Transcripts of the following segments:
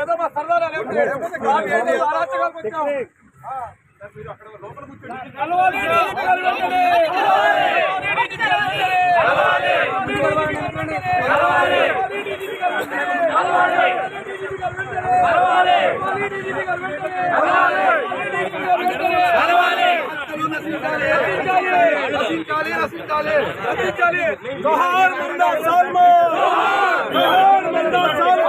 ఏదో మా సరదాగా లేకపోతే లేకపోతే కాదు ఏంటి అరాచకాలకు వచ్చాం కలవాలి जोहार मंदा सालमो जोहार मंदा सालमो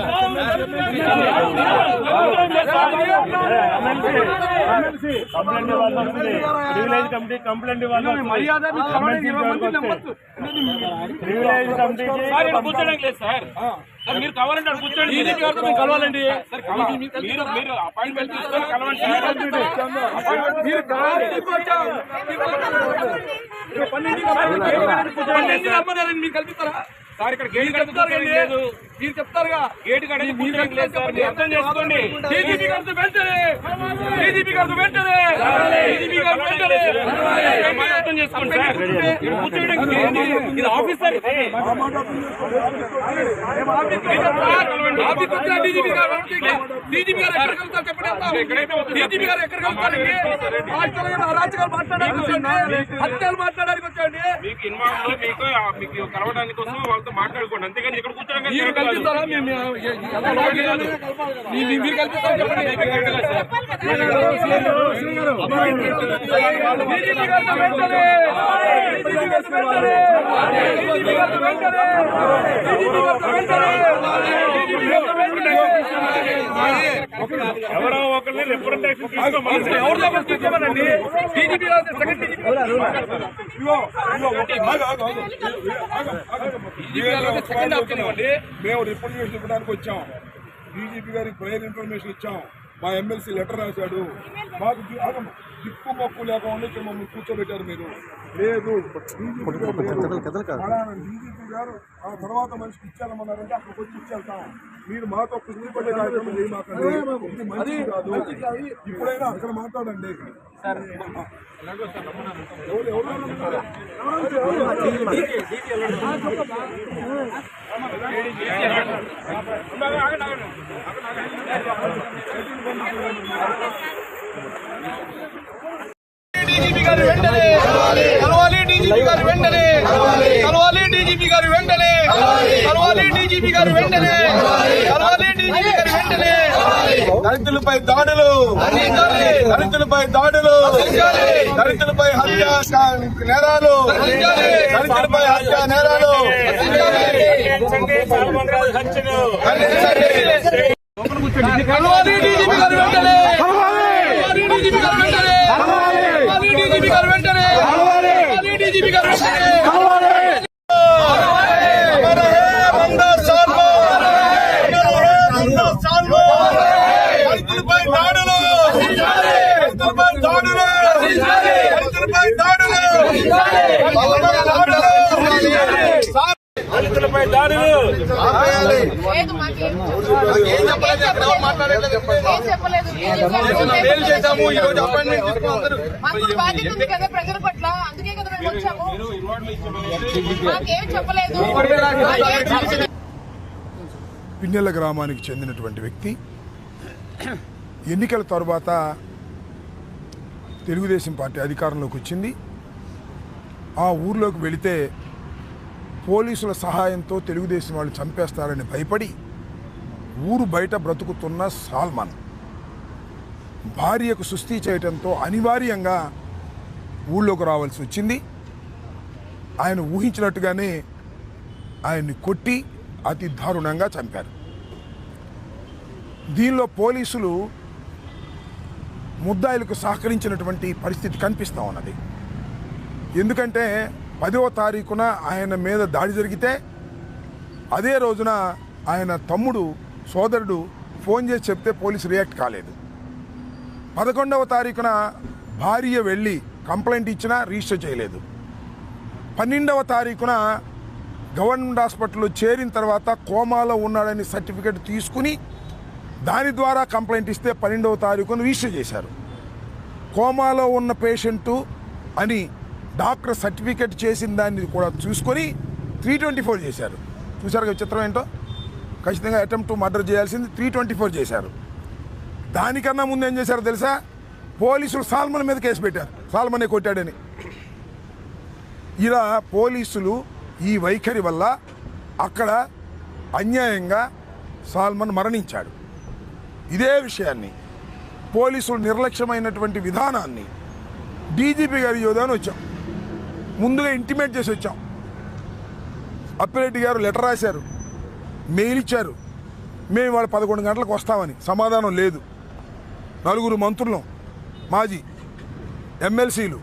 కంప్లైంట్ ఇవ్వాలి మర్యాద మీ కమిటీకి ఇరవై మంది నెంబర్స్ ప్రివిలేజ్ కమిటీకి కూర్చోడానికి లేదు సార్ సార్ మీరు కావాలంటే అక్కడ కూర్చోండి టీడీపీ గారితో మేము కలవాలండి మీరు మీరు అపాయింట్మెంట్ తీసుకొని కలవండి మీరు కలవాలని పన్నెండు రమ్మన్నారని మీరు కల్పిస్తారా సార్ ఇక్కడ గేట్ మీరు లేదు మీరు చెప్తారుగా మీరు అర్థం చేసుకోండి. టీడీపీ గారితో వెంటనే టీడీపీ గారితో వెంటనే టీడీపీ గారు వెంటనే మాట అర్థం చేసుకోండి సార్. ఇక్కడ కూర్చోడానికి ఏంటి? ఇది ఆఫీస్ సార్ ఇది. ఆఫీస్ వచ్చిన డీజీపీ గారు డీజీపీ గారు ఎక్కడ కలుగుతారు చెప్పండి డీజీపీ గారు ఎక్కడ కలుగుతారండి రాష్ట్రంలో అరాచకాలు మాట్లాడడానికి వచ్చండి హత్యలు మాట్లాడడానికి వచ్చండి మీకు ఇన్వాల్వ్ మీకు కలవడానికి కోసం వాళ్ళతో మాట్లాడుకోండి. అంతేగాని ఇక్కడ కూర్చోడానికి కల్పిస్తారా మీరు కల్పిస్తారా చెప్పండి వెంటనే డీజీపీ గారితో వెంటనే డీజీపీ గారితో వెంటనే డీజీపీ గారితో వెంటనే డీజీపీ గారితో వెంటనే ఎవరో ఒకరిని రిప్రజెంటేషన్ తీసుకోమని తీసుకోమనండి? గారు సెకండ్ మేము రిప్రజెంటేషన్ ఇవ్వడానికి వచ్చాం. డీజీపీ గారికి ప్రేయర్ ఇన్ఫర్మేషన్ ఇచ్చాం. మా ఎమ్మెల్సీ లెటర్ రాశాడు. మాకు. దిక్కు మొక్కు లేకుండా ఇక్కడ మమ్మల్ని కూర్చోబెట్టారు మీరు. లేదు. డీజీపీ గారు ఆ తర్వాత మనిషికి ఇచ్చారన్నారంటే అక్కడికి వచ్చి ఇచ్చేస్తాం. మీరు మాతో కుదిరిపడే కార్యక్రమం చేయమాకండి ఇది మంచిది కాదు ఇప్పుడైనా అక్కడ మాట్లాడండి ఎవరు ఎవరు డీజీపీ గారు వెంటనే కలవాలి డీజీపీ గారు వెంటనే కలవాలి డీజీపీ గారు వెంటనే కలవాలి డీజీపీ గారు వెంటనే! కలవాలి డీజీపీ గారు వెంటనే! దళితులపై దాడులు! దళితులపై దాడులు! దళితులపై హత్య నేరాలు! దళితులపై హత్య నేరాలు! కలవాలి డీజీపీ గారు వెంటనే కలవాలి డీజీపీ గారు వెంటనే కలవాలి డీజీపీ గారు వెంటనే కలవాలి డీజీపీ గారు వెంటనే అమర హే మందా సాల్వో అమర హే మందా సాల్వో దళితులపై దాడులు దళితులపై దాడులు దళితులపై దాడులు దళితులపై దాడులు దళితులపై దాడులు లేదు మాకేం ఏం చెప్పలేదు. ఏం చెప్పలేదు? ఏం చెప్పలేదు? మేలు చేశాము? ఈ రోజు అపాయింట్మెంట్ తీసుకుని అందరూ. మాకు బాధ్యత ఉంది కదా ప్రజల పట్ల. అందుకే కదా మేము వచ్చాము. మాకేం చెప్పలేదు. మాకేం చెప్పలేదు? పిన్నెల గ్రామానికి చెందినటువంటి వ్యక్తి ఎన్నికల తర్వాత తెలుగుదేశం పార్టీ అధికారంలోకి వచ్చింది. ఆ ఊర్లోకి వెళితే పోలీసుల సహాయంతో తెలుగుదేశం వాళ్ళు చంపేస్తారని భయపడి ఊరు బయట బ్రతుకుతున్న సాల్మాన్. భార్యకు సుస్థి చేయటంతో అనివార్యంగా ఊళ్ళోకి రావాల్సి వచ్చింది. ఆయన ఊహించినట్టుగానే ఆయన్ని కొట్టి అతి దారుణంగా చంపారు. దీనిలో పోలీసులు ముద్దాయిలకు సహకరించినటువంటి పరిస్థితి కనిపిస్తూ ఉన్నది. ఎందుకంటే పదవ తారీఖున ఆయన మీద దాడి జరిగితే అదే రోజున ఆయన తమ్ముడు సోదరుడు ఫోన్ చేసి చెప్తే పోలీసు రియాక్ట్ కాలేదు. పదకొండవ తారీఖున భార్య వెళ్ళి కంప్లైంట్ ఇచ్చినా రిజిస్టర్ చేయలేదు. పన్నెండవ తారీఖున గవర్నమెంట్ హాస్పిటల్లో చేరిన తర్వాత కోమాలో ఉన్నాడని సర్టిఫికెట్ తీసుకుని దాని ద్వారా కంప్లైంట్ ఇస్తే పన్నెండవ తారీఖున రిజిస్టర్ చేశారు. కోమాలో ఉన్న పేషెంటు అని డాక్టర్ సర్టిఫికేట్ చేసిన దాన్ని కూడా చూసుకొని త్రీ ట్వంటీ ఫోర్ చేశారు. చూసారు కదా చిత్రం ఏంటో? ఖచ్చితంగా అటెంప్ట్ టు మర్డర్ చేయాల్సింది త్రీ ట్వంటీ ఫోర్ చేశారు. దానికన్నా ముందు ఏం చేశారో తెలుసా? పోలీసులు సాల్మన్ మీద కేసు పెట్టారు. సాల్మనే కొట్టాడని. ఇలా పోలీసులు ఈ వైఖరి వల్ల అక్కడ అన్యాయంగా సాల్మన్ మరణించాడు. ఇదే విషయాన్ని పోలీసులు నిర్లక్ష్యమైనటువంటి విధానాన్ని డీజీపీ గారి యోధాని వచ్చాం ముందుగా ఇంటిమేట్ చేసి వచ్చాం. అప్పిరెడ్డి గారు లెటర్ రాశారు. మెయిల్ ఇచ్చారు. మేము వాళ్ళు పదకొండు గంటలకు వస్తామని. సమాధానం లేదు. నలుగురు మంత్రులం. మాజీ ఎమ్మెల్సీలు.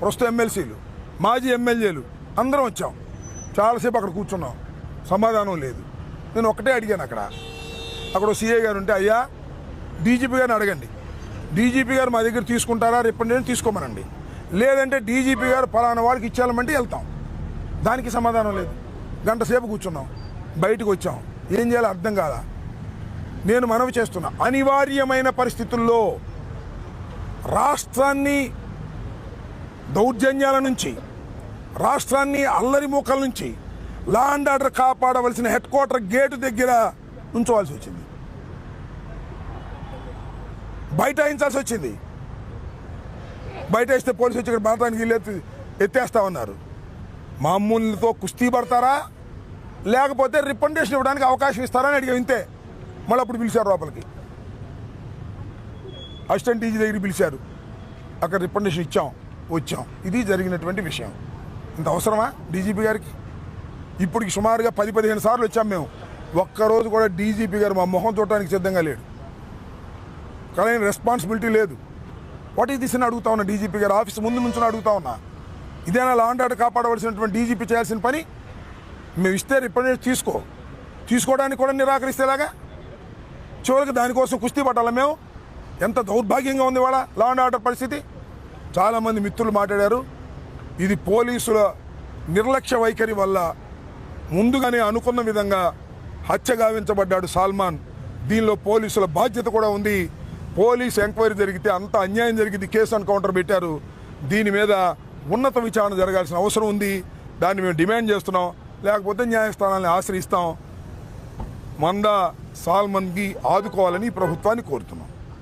ప్రస్తుత ఎమ్మెల్సీలు. మాజీ ఎమ్మెల్యేలు. అందరం వచ్చాం. చాలాసేపు అక్కడ కూర్చున్నాం. సమాధానం లేదు. నేను ఒకటే అడిగాను అక్కడ. అక్కడ సీఏ గారు ఉంటే అయ్యా డీజీపీ గారిని అడగండి. డీజీపీ గారు మా దగ్గర తీసుకుంటారా? రిప్రజెంటేషన్ తీసుకోమనండి. లేదంటే డీజీపీ గారు పలానా వాళ్ళకి ఇచ్చేయాలమంటే వెళ్తాం. దానికి సమాధానం లేదు. గంట సేపు కూర్చున్నాం. బయటకు వచ్చాం. ఏం చేయాలో అర్థం కాదా నేను మనవి చేస్తున్నా. అనివార్యమైన పరిస్థితుల్లో రాష్ట్రాన్ని దౌర్జన్యాల నుంచి రాష్ట్రాన్ని అల్లరి మూకల నుంచి లా అండ్ ఆర్డర్ కాపాడవలసిన హెడ్ క్వార్టర్ గేటు దగ్గర ఉంచవలసి వచ్చింది. బైఠాయించాల్సి వచ్చింది. బయట వేస్తే పోలీసు వచ్చి ఇక్కడ మాట్లాడానికి వీళ్ళు ఎత్తి ఎత్తేస్తామన్నారు మామూలుతో కుస్తీ పడతారా? లేకపోతే రిప్రజెంటేషన్ ఇవ్వడానికి అవకాశం ఇస్తారా అని అడిగాం ఇంతే. మళ్ళీ అప్పుడు పిలిచారు లోపలికి. అసిస్టెంట్ డీజీ దగ్గర పిలిచారు. అక్కడ రిపండేషన్ ఇచ్చాం వచ్చాం. ఇది జరిగినటువంటి విషయం. ఇంత అవసరమా డీజీపీ గారికి? ఇప్పటికి సుమారుగా పది పదిహేను సార్లు వచ్చాం మేము. ఒక్కరోజు కూడా డీజీపీ గారు మా మొహం చూడటానికి సిద్ధంగా లేడు. కానీ రెస్పాన్సిబిలిటీ లేదు. వాట్ ఈస్ దిస్ అని అడుగుతా ఉన్నా డీజీపీ గారు? ఆఫీస్ ముందు నుంచి అడుగుతా ఉన్నా. ఇదేనా లా అండ్ ఆర్డర్ కాపాడవలసినటువంటి డీజీపీ చేయాల్సిన పని? మేము ఇస్తే రిప్రజెంట్ తీసుకో. తీసుకోవడానికి కూడా నిరాకరిస్తేలాగా చివరికి దానికోసం కుస్తీ పట్టాలా మేము? ఎంత దౌర్భాగ్యంగా ఉంది వాళ్ళ లా అండ్ ఆర్డర్ పరిస్థితి. చాలామంది మిత్రులు మాట్లాడారు. ఇది పోలీసుల నిర్లక్ష్య వైఖరి వల్ల ముందుగానే అనుకున్న విధంగా హత్య గావించబడ్డాడు సాల్మాన్. దీనిలో పోలీసుల బాధ్యత కూడా ఉంది. పోలీస్ ఎంక్వైరీ జరిగితే అంత అన్యాయం జరిగింది కేసు ఎన్కౌంటర్ పెట్టారు. దీని మీద ఉన్నత విచారణ జరగాల్సిన అవసరం ఉంది. దాన్ని మేము డిమాండ్ చేస్తున్నాం. లేకపోతే న్యాయస్థానాన్ని ఆశ్రయిస్తాం. మంద సాల్మన్కి ఆదుకోవాలని ప్రభుత్వాన్ని కోరుతున్నాం.